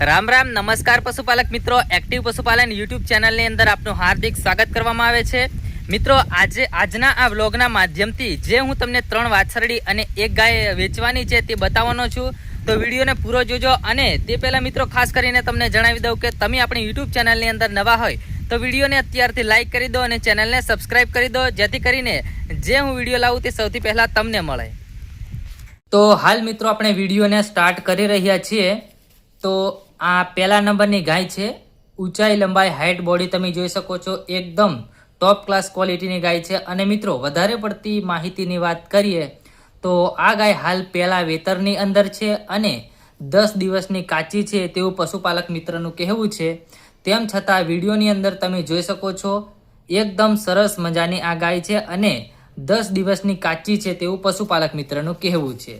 રામ રામ, નમસ્કાર પશુપાલક મિત્રો. એક્ટિવ પશુપાલન યુટ્યુબ ચેનલની અંદર આપનું હાર્દિક સ્વાગત કરવામાં આવે છે. મિત્રો, આજે, આજના આ વ્લોગના માધ્યમથી જે હું તમને ત્રણ વાછરડી અને એક ગાય વેચવાની છે તે બતાવવાનો છું, તો વિડીયોને પૂરો જોજો અને તે પહેલાં મિત્રો, ખાસ કરીને તમને જણાવી દઉં કે તમે આપણી યુટ્યુબ ચેનલની અંદર નવા હોય, તો વિડીયોને અત્યારથી લાઇક કરી દો અને ચેનલને સબસ્ક્રાઇબ કરી દો, જેથી કરીને જે હું વીડિયો લાવું તે સૌથી પહેલાં તમને મળે. તો હાલ મિત્રો, આપણે વિડીયોને સ્ટાર્ટ કરી રહ્યા છીએ. તો આ પહેલા નંબરની ગાય છે. ઊંચાઈ, લંબાઈ હાઇટ બોડી તમે જોઈ શકો છો. એકદમ ટોપ ક્લાસ ક્વોલિટીની ગાય છે. અને મિત્રો, વધારે પડતી માહિતીની વાત કરીએ તો આ ગાય હાલ પહેલાં વેતરની અંદર છે અને દસ દિવસની કાચી છે તેવું પશુપાલક મિત્રનું કહેવું છે. તેમ છતાં વિડીયોની અંદર તમે જોઈ શકો છો, એકદમ સરસ મજાની આ ગાય છે અને દસ દિવસની કાચી છે તેવું પશુપાલક મિત્રનું કહેવું છે.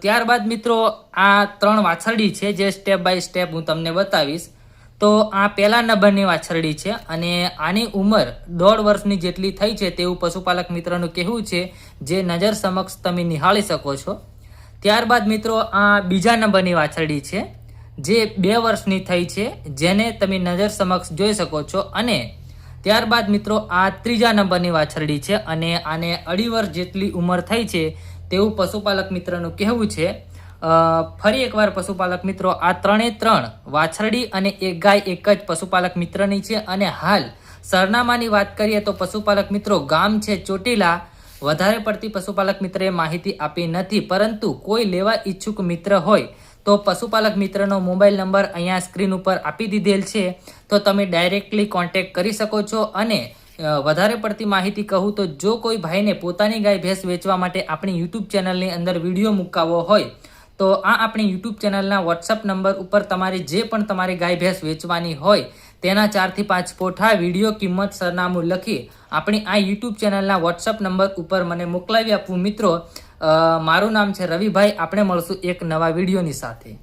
ત્યારબાદ મિત્રો, આ ત્રણ વાછરડી છે, જે સ્ટેપ બાય સ્ટેપ હું તમને બતાવીશ. તો આ પહેલા નંબરની વાછરડી છે અને આની ઉંમર દોઢ વર્ષની જેટલી થઈ છે તેવું પશુપાલક મિત્રનું કહેવું છે, જે નજર સમક્ષ તમે નિહાળી શકો છો. ત્યારબાદ મિત્રો, આ બીજા નંબરની વાછરડી છે, જે બે વર્ષની થઈ છે, જેને તમે નજર સમક્ષ જોઈ શકો છો. અને ત્યારબાદ મિત્રો, આ ત્રીજા નંબરની વાછરડી છે અને આને અઢી વર્ષ જેટલી ઉંમર થઈ છે તેવું પશુપાલક મિત્રનું કહેવું છે. ફરી એકવાર પશુપાલક મિત્રો, આ ત્રણે ત્રણ વાછરડી અને એક ગાય એક જ પશુપાલક મિત્રની છે અને હાલ સરનામાની વાત કરીએ તો પશુપાલક મિત્રો ગામ છે ચોટીલા. વધારે પડતી પશુપાલક મિત્રએ માહિતી આપી નથી, પરંતુ કોઈ લેવા ઈચ્છુક મિત્ર હોય તો પશુપાલક મિત્રનો મોબાઈલ નંબર અહીંયા સ્ક્રીન ઉપર આપી દીધેલ છે. તો તમે ડાયરેક્ટલી કોન્ટેક્ટ કરી શકો છો અને વધારે પડતી માહિતી કહું તો જો કોઈ ભાઈને પોતાની ગાય ભેંસ વેચવા માટે આપણી યુટ્યુબ ચેનલની અંદર વીડિયો મૂકાવવો હોય, તો આ આપણી યુટ્યુબ ચેનલના વોટ્સઅપ નંબર ઉપર તમારી જે પણ તમારી ગાય ભેંસ વેચવાની હોય, તેના ચારથી પાંચ ફોટા, વીડિયો, કિંમત, સરનામું લખી આપણી આ યુટ્યુબ ચેનલના વોટ્સઅપ નંબર ઉપર મને મોકલાવી આપવું મિત્રો મારું નામ છે રવિભાઈ. આપણે મળશું એક નવા વિડીયોની સાથે.